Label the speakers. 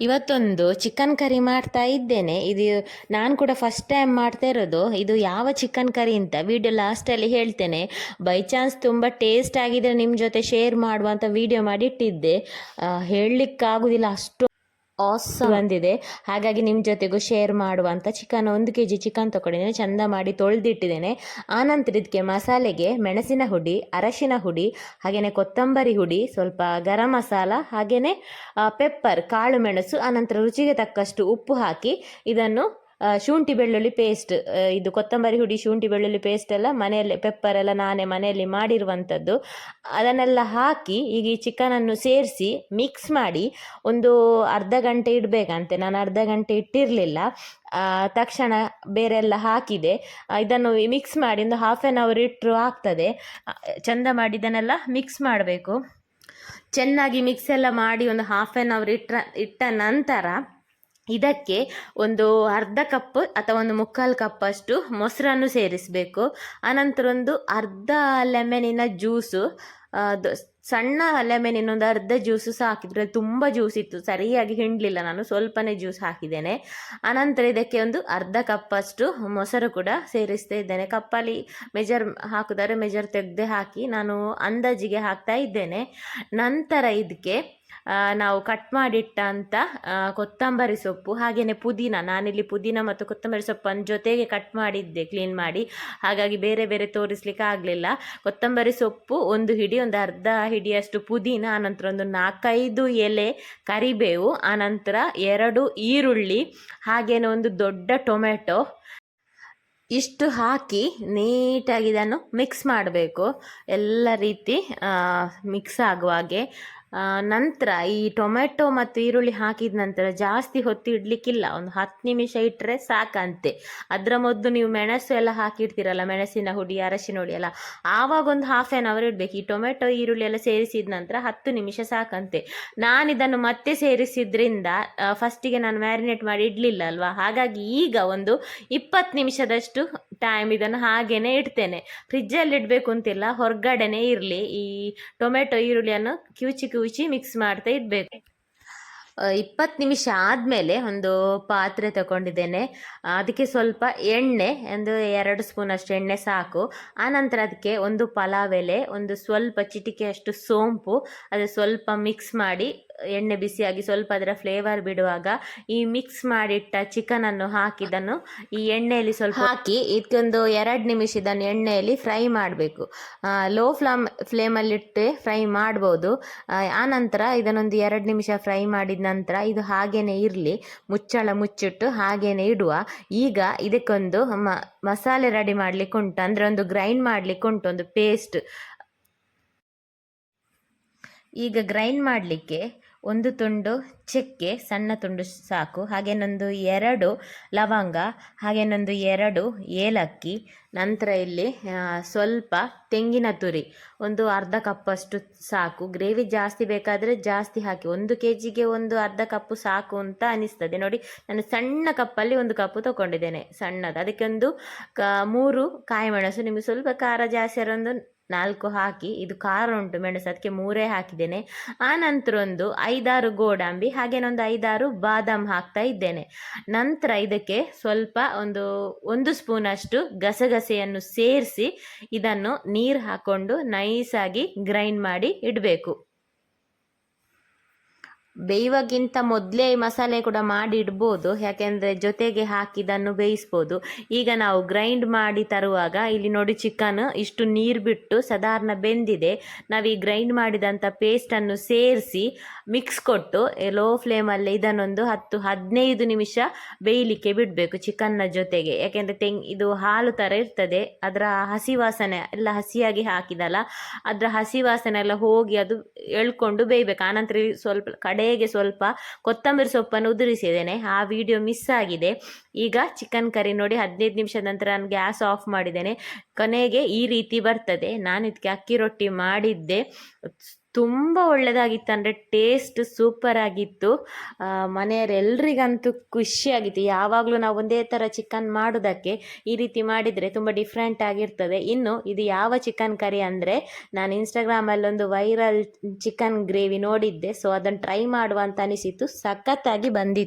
Speaker 1: ಇವತ್ತೊಂದು chicken curry ಮಾಡ್ತಾ ಇದ್ದೇನೆ. ಇದು ನಾನು ಕೂಡ ಫಸ್ಟ್ ಟೈಮ್ ಮಾಡ್ತಾ ಇರೋದು. ಇದು ಯಾವ ಚಿಕನ್ ಕರಿ ಅಂತ ವಿಡಿಯೋ ಲಾಸ್ಟಲ್ಲಿ ಹೇಳ್ತೇನೆ. ಬೈ ಚಾನ್ಸ್ ತುಂಬ ಟೇಸ್ಟ್ ಆಗಿದ್ರೆ ನಿಮ್ಮ ಜೊತೆ ಶೇರ್ ಮಾಡುವಂಥ ವಿಡಿಯೋ ಮಾಡಿ ಇಟ್ಟಿದ್ದೆ. ಹೇಳಲಿಕ್ಕಾಗೋದಿಲ್ಲ ಅಷ್ಟು. ಬಂದಿದೆ. ಹಾಗಾಗಿ ನಿಮ್ಮ ಜೊತೆಗೂ ಶೇರ್ ಮಾಡುವಂಥ ಚಿಕನ್ ಒಂದು ಕೆ ಜಿ ಚಿಕನ್ ತೊಗೊಂಡಿದ್ದೇನೆ ಚಂದ ಮಾಡಿ ತೊಳೆದಿಟ್ಟಿದ್ದೇನೆ. ಆನಂತರ ಇದಕ್ಕೆ ಮಸಾಲೆಗೆ ಮೆಣಸಿನ ಹುಡಿ, ಅರಶಿನ ಹುಡಿ ಹಾಗೆಯೇ ಕೊತ್ತಂಬರಿ ಹುಡಿ, ಸ್ವಲ್ಪ ಗರಂ ಮಸಾಲ ಹಾಗೆಯೇ ಪೆಪ್ಪರ್ ಕಾಳು ಮೆಣಸು, ಆನಂತರ ರುಚಿಗೆ ತಕ್ಕಷ್ಟು ಉಪ್ಪು ಹಾಕಿ ಇದನ್ನು ಶುಂಠಿ ಬೆಳ್ಳುಳ್ಳಿ ಪೇಸ್ಟ್ ಇದು ಕೊತ್ತಂಬರಿ ಹುಡಿ, ಶುಂಠಿ ಬೆಳ್ಳುಳ್ಳಿ ಪೇಸ್ಟ್ ಎಲ್ಲ ಮನೆಯಲ್ಲಿ ಪೆಪ್ಪರ್ ಎಲ್ಲ ನಾನೇ ಮನೆಯಲ್ಲಿ ಮಾಡಿರುವಂಥದ್ದು. ಅದನ್ನೆಲ್ಲ ಹಾಕಿ ಈಗ ಈ ಚಿಕನನ್ನು ಸೇರಿಸಿ ಮಿಕ್ಸ್ ಮಾಡಿ ಒಂದು ಅರ್ಧ ಗಂಟೆ ಇಡಬೇಕಂತೆ. ನಾನು ಅರ್ಧ ಗಂಟೆ ಇಟ್ಟಿರಲಿಲ್ಲ. ತಕ್ಷಣ ಬೇರೆ ಎಲ್ಲ ಹಾಕಿದೆ ಇದನ್ನು ಮಿಕ್ಸ್ ಮಾಡಿ ಒಂದು ಹಾಫ್ ಆನ್ ಅವರ್ ಇಟ್ಟರು ಆಗ್ತದೆ. ಚಂದ ಮಾಡಿ ಇದನ್ನೆಲ್ಲ ಮಿಕ್ಸ್ ಮಾಡಬೇಕು. ಚೆನ್ನಾಗಿ ಮಿಕ್ಸ್ ಎಲ್ಲ ಮಾಡಿ ಒಂದು ಹಾಫ್ ಆನ್ ಅವರ್ ಇಟ್ಟ ಇಟ್ಟ ನಂತರ ಇದಕ್ಕೆ ಒಂದು ಅರ್ಧ ಕಪ್ ಅಥವಾ ಒಂದು ಮುಕ್ಕಾಲು ಕಪ್ಪಷ್ಟು ಮೊಸರನ್ನು ಸೇರಿಸಬೇಕು. ಆನಂತರ ಒಂದು ಅರ್ಧ ಲೆಮನಿನ ಜ್ಯೂಸು ಸಣ್ಣ ಲೆಮೆನಿನ ಒಂದು ಅರ್ಧ ಜ್ಯೂಸು ಸಹ ಹಾಕಿದ್ರೆ. ತುಂಬ ಜ್ಯೂಸ್ ಇತ್ತು. ಸರಿಯಾಗಿ ಹಿಂಡಲಿಲ್ಲ ನಾನು, ಸ್ವಲ್ಪನೇ ಜ್ಯೂಸ್ ಹಾಕಿದ್ದೇನೆ. ಆನಂತರ ಇದಕ್ಕೆ ಒಂದು ಅರ್ಧ ಕಪ್ಪಷ್ಟು ಮೊಸರು ಕೂಡ ಸೇರಿಸ್ತಾ ಇದ್ದೇನೆ. ಕಪ್ಪಲ್ಲಿ ಮೆಜರ್ ಹಾಕಿದರೆ ಮೆಜರ್ ತೆಗೆದೇ ಹಾಕಿ ನಾನು ಅಂದಾಜಿಗೆ ಹಾಕ್ತಾ ಇದ್ದೇನೆ. ನಂತರ ಇದಕ್ಕೆ ನಾವು ಕಟ್ ಮಾಡಿಟ್ಟಂಥ ಕೊತ್ತಂಬರಿ ಸೊಪ್ಪು ಹಾಗೆಯೇ ಪುದೀನ. ನಾನಿಲ್ಲಿ ಪುದೀನ ಮತ್ತು ಕೊತ್ತಂಬರಿ ಸೊಪ್ಪನ್ನು ಜೊತೆಗೆ ಕಟ್ ಮಾಡಿದ್ದೆ ಕ್ಲೀನ್ ಮಾಡಿ. ಹಾಗಾಗಿ ಬೇರೆ ಬೇರೆ ತೋರಿಸ್ಲಿಕ್ಕೆ ಆಗಲಿಲ್ಲ. ಕೊತ್ತಂಬರಿ ಸೊಪ್ಪು ಒಂದು ಹಿಡಿ, ಒಂದು ಅರ್ಧ ಹಿಡಿಯಷ್ಟು ಪುದೀನ, ಆನಂತರ ಒಂದು ನಾಲ್ಕೈದು ಎಲೆ ಕರಿಬೇವು, ಆನಂತರ ಎರಡು ಈರುಳ್ಳಿ, ಹಾಗೇನೆ ಒಂದು ದೊಡ್ಡ ಟೊಮೆಟೊ. ಇಷ್ಟು ಹಾಕಿ ನೀಟಾಗಿ ಇದನ್ನು ಮಿಕ್ಸ್ ಮಾಡಬೇಕು. ಎಲ್ಲ ರೀತಿ ಮಿಕ್ಸ್ ಆಗುವ ಹಾಗೆ. ನಂತರ ಈ ಟೊಮೆಟೊ ಮತ್ತು ಈರುಳ್ಳಿ ಹಾಕಿದ ನಂತರ ಜಾಸ್ತಿ ಹೊತ್ತು ಇಡಲಿಕ್ಕಿಲ್ಲ. ಒಂದು ಹತ್ತು ನಿಮಿಷ ಇಟ್ಟರೆ ಸಾಕಂತೆ. ಅದರ ಮೊದಲು ನೀವು ಮೆಣಸು ಎಲ್ಲ ಹಾಕಿರ್ತೀರಲ್ಲ, ಮೆಣಸಿನ ಹುಡಿ, ಅರಶಿನ ಹುಡಿ ಎಲ್ಲ. ಆವಾಗ ಒಂದು ಹಾಫ್ ಆನ್ ಅವರ್ ಇಡಬೇಕು. ಈ ಟೊಮೆಟೊ ಈರುಳ್ಳಿ ಎಲ್ಲ ಸೇರಿಸಿದ ನಂತರ ಹತ್ತು ನಿಮಿಷ ಸಾಕಂತೆ. ನಾನು ಇದನ್ನು ಮತ್ತೆ ಸೇರಿಸಿದ್ರಿಂದ ಫಸ್ಟಿಗೆ ನಾನು ಮ್ಯಾರಿನೇಟ್ ಮಾಡಿ ಇಡಲಿಲ್ಲ ಅಲ್ವಾ? ಹಾಗಾಗಿ ಈಗ ಒಂದು ಇಪ್ಪತ್ತು ನಿಮಿಷದಷ್ಟು ಟೈಮ್ ಇದನ್ನು ಹಾಗೇನೆ ಇಡ್ತೇನೆ. ಫ್ರಿಜ್ಜಲ್ಲಿ ಇಡಬೇಕು ಅಂತಿಲ್ಲ, ಹೊರಗಡೆನೆ ಇರಲಿ. ಈ ಟೊಮೆಟೊ, ಈರುಳ್ಳಿಯನ್ನು ಕಿವುಚಿ ಕಿವುಚಿ ಮಿಕ್ಸ್ ಮಾಡ್ತಾ ಇಡಬೇಕು. ಇಪ್ಪತ್ತು ನಿಮಿಷ ಆದಮೇಲೆ ಒಂದು ಪಾತ್ರೆ ತಗೊಂಡಿದ್ದೇನೆ. ಅದಕ್ಕೆ ಸ್ವಲ್ಪ ಎಣ್ಣೆ, ಒಂದು ಎರಡು ಸ್ಪೂನ್ ಅಷ್ಟು ಎಣ್ಣೆ ಸಾಕು. ಆನಂತರ ಅದಕ್ಕೆ ಒಂದು ಪಲಾವ್ ಎಲೆ, ಒಂದು ಸ್ವಲ್ಪ ಚಿಟಿಕೆಯಷ್ಟು ಸೋಂಪು, ಅದು ಸ್ವಲ್ಪ ಮಿಕ್ಸ್ ಮಾಡಿ ಎಣ್ಣೆ ಬಿಸಿಯಾಗಿ ಸ್ವಲ್ಪ ಅದರ ಫ್ಲೇವರ್ ಬಿಡುವಾಗ ಈ ಮಿಕ್ಸ್ ಮಾಡಿಟ್ಟ ಚಿಕನನ್ನು ಹಾಕಿದನ್ನು ಈ ಎಣ್ಣೆಯಲ್ಲಿ ಸ್ವಲ್ಪ ಹಾಕಿ ಇದಕ್ಕೊಂದು ಎರಡು ನಿಮಿಷ ಇದನ್ನು ಎಣ್ಣೆಯಲ್ಲಿ ಫ್ರೈ ಮಾಡಬೇಕು. ಲೋ ಫ್ಲಾಮ್ ಫ್ಲೇಮಲ್ಲಿಟ್ಟು ಫ್ರೈ ಮಾಡ್ಬೋದು. ಆನಂತರ ಇದನ್ನೊಂದು ಎರಡು ನಿಮಿಷ ಫ್ರೈ ಮಾಡಿದ ನಂತರ ಇದು ಹಾಗೇನೆ ಇರಲಿ. ಮುಚ್ಚಳ ಮುಚ್ಚಿಟ್ಟು ಹಾಗೇನೆ ಇಡುವ. ಈಗ ಇದಕ್ಕೊಂದು ಮಸಾಲೆ ರೆಡಿ ಮಾಡ್ಲಿಕ್ಕೆ ಉಂಟು. ಅಂದರೆ ಒಂದು ಗ್ರೈಂಡ್ ಮಾಡ್ಲಿಕ್ಕೆ ಉಂಟು, ಒಂದು ಪೇಸ್ಟ್ ಈಗ ಗ್ರೈಂಡ್ ಮಾಡಲಿಕ್ಕೆ ಒಂದು ತುಂಡು ಚಕ್ಕೆ, ಸಣ್ಣ ತುಂಡು ಸಾಕು. ಹಾಗೆ ಹಾಗೇನೊಂದು ಎರಡು ಲವಂಗ, ಹಾಗೆ ಹಾಗೇನೊಂದು ಎರಡು ಏಲಕ್ಕಿ. ನಂತರ ಇಲ್ಲಿ ಸ್ವಲ್ಪ ತೆಂಗಿನ ತುರಿ. ಒಂದು ಅರ್ಧ ಕಪ್ಪಷ್ಟು ಸಾಕು. ಗ್ರೇವಿ ಜಾಸ್ತಿ ಬೇಕಾದರೆ ಜಾಸ್ತಿ ಹಾಕಿ. ಒಂದು ಕೆ ಜಿಗೆ ಒಂದು ಅರ್ಧ ಕಪ್ಪು ಸಾಕು ಅಂತ ಅನಿಸ್ತದೆ. ನೋಡಿ, ನಾನು ಸಣ್ಣ ಕಪ್ಪಲ್ಲಿ ಒಂದು ಕಪ್ಪು ತಗೊಂಡಿದ್ದೇನೆ, ಸಣ್ಣದು. ಅದಕ್ಕೆ ಒಂದು ಕ, ಮೂರು ಕಾಯಿ ಮೆಣಸು ನಿಮಗೆ ಸ್ವಲ್ಪ ಖಾರ ಜಾಸ್ತಿ ಒಂದು ನಾಲ್ಕು ಹಾಕಿ, ಇದು ಖಾರ ಉಂಟು ಮೆಣಸು, ಅದಕ್ಕೆ ಮೂರೇ ಹಾಕಿದ್ದೇನೆ. ಆ ನಂತರ ಒಂದು ಐದಾರು ಗೋಡಂಬಿ ಹಾಗೇನೊಂದು ಐದಾರು ಬಾದಾಮ್ ಹಾಕ್ತಾ ಇದ್ದೇನೆ. ನಂತರ ಇದಕ್ಕೆ ಸ್ವಲ್ಪ ಒಂದು ಒಂದು ಸ್ಪೂನಷ್ಟು ಗಸಗಸೆಯನ್ನು ಸೇರಿಸಿ ಇದನ್ನು ನೀರು ಹಾಕ್ಕೊಂಡು ನೈಸಾಗಿ ಗ್ರೈಂಡ್ ಮಾಡಿ ಇಡಬೇಕು. ಬೇಯುವಾಗಿಂತ ಮೊದಲೇ ಮಸಾಲೆ ಕೂಡ ಮಾಡಿ ಇಡ್ಬೋದು. ಯಾಕೆಂದರೆ ಜೊತೆಗೆ ಹಾಕಿದನ್ನು ಬೇಯಿಸ್ಬೋದು. ಈಗ ನಾವು ಗ್ರೈಂಡ್ ಮಾಡಿ ತರುವಾಗ ಇಲ್ಲಿ ನೋಡಿ ಚಿಕನ್ ಇಷ್ಟು ನೀರು ಬಿಟ್ಟು ಸಾಧಾರಣ ಬೆಂದಿದೆ. ನಾವು ಈ ಗ್ರೈಂಡ್ ಮಾಡಿದಂಥ ಪೇಸ್ಟನ್ನು ಸೇರಿಸಿ ಮಿಕ್ಸ್ ಕೊಟ್ಟು ಲೋ ಫ್ಲೇಮಲ್ಲಿ ಇದನ್ನೊಂದು ಹತ್ತು ಹದಿನೈದು ನಿಮಿಷ ಬೇಯಲಿಕ್ಕೆ ಬಿಡಬೇಕು ಚಿಕನ್ನ ಜೊತೆಗೆ. ಯಾಕೆಂದರೆ ತೆಂಗ್, ಇದು ಹಾಲು ಥರ ಇರ್ತದೆ. ಅದರ ಹಸಿ ವಾಸನೆ ಎಲ್ಲ ಹಸಿಯಾಗಿ ಹಾಕಿದಲ್ಲ, ಅದರ ಹಸಿ ವಾಸನೆ ಎಲ್ಲ ಹೋಗಿ ಅದು ಎಳ್ಕೊಂಡು ಬೇಯಬೇಕು. ಆನಂತರ ಸ್ವಲ್ಪ ಸ್ವಲ್ಪ ಕಡೆಗೆ ಸ್ವಲ್ಪ ಕೊತ್ತಂಬರಿ ಸೊಪ್ಪನ್ನು ಉದುರಿಸಿದ್ದೇನೆ. ಆ ವಿಡಿಯೋ ಮಿಸ್ ಆಗಿದೆ. ಈಗ ಚಿಕನ್ ಕರಿ ನೋಡಿ ಹದಿನೈದು ನಿಮಿಷದ ನಂತರ ನಾನು ಗ್ಯಾಸ್ ಆಫ್ ಮಾಡಿದ್ದೇನೆ. ಕೊನೆಗೆ ಈ ರೀತಿ ಬರ್ತದೆ. ನಾನು ಇದಕ್ಕೆ ಅಕ್ಕಿ ರೊಟ್ಟಿ ಮಾಡಿದ್ದೆ. ತುಂಬ ಒಳ್ಳೆಯದಾಗಿತ್ತು ಅಂದರೆ ಟೇಸ್ಟ್ ಸೂಪರ್ ಆಗಿತ್ತು ಮನೆಯವರೆಲ್ಲರಿಗಂತೂ ಖುಷಿಯಾಗಿತ್ತು. ಯಾವಾಗಲೂ ನಾವು ಒಂದೇ ಥರ ಚಿಕನ್ ಮಾಡೋದಕ್ಕೆ ಈ ರೀತಿ ಮಾಡಿದರೆ ತುಂಬ ಡಿಫ್ರೆಂಟ್ ಆಗಿರ್ತದೆ. ಇನ್ನು ಇದು ಯಾವ ಚಿಕನ್ ಕರಿ ಅಂದರೆ ನಾನು ಇನ್ಸ್ಟಾಗ್ರಾಮಲ್ಲಿ ಒಂದು ವೈರಲ್ ಚಿಕನ್ ಗ್ರೇವಿ ನೋಡಿದ್ದೆ. ಸೊ ಅದನ್ನು ಟ್ರೈ ಮಾಡುವ ಅಂತ ಅನಿಸಿತು ಸಖತ್ತಾಗಿ ಬಂದಿತ್ತು.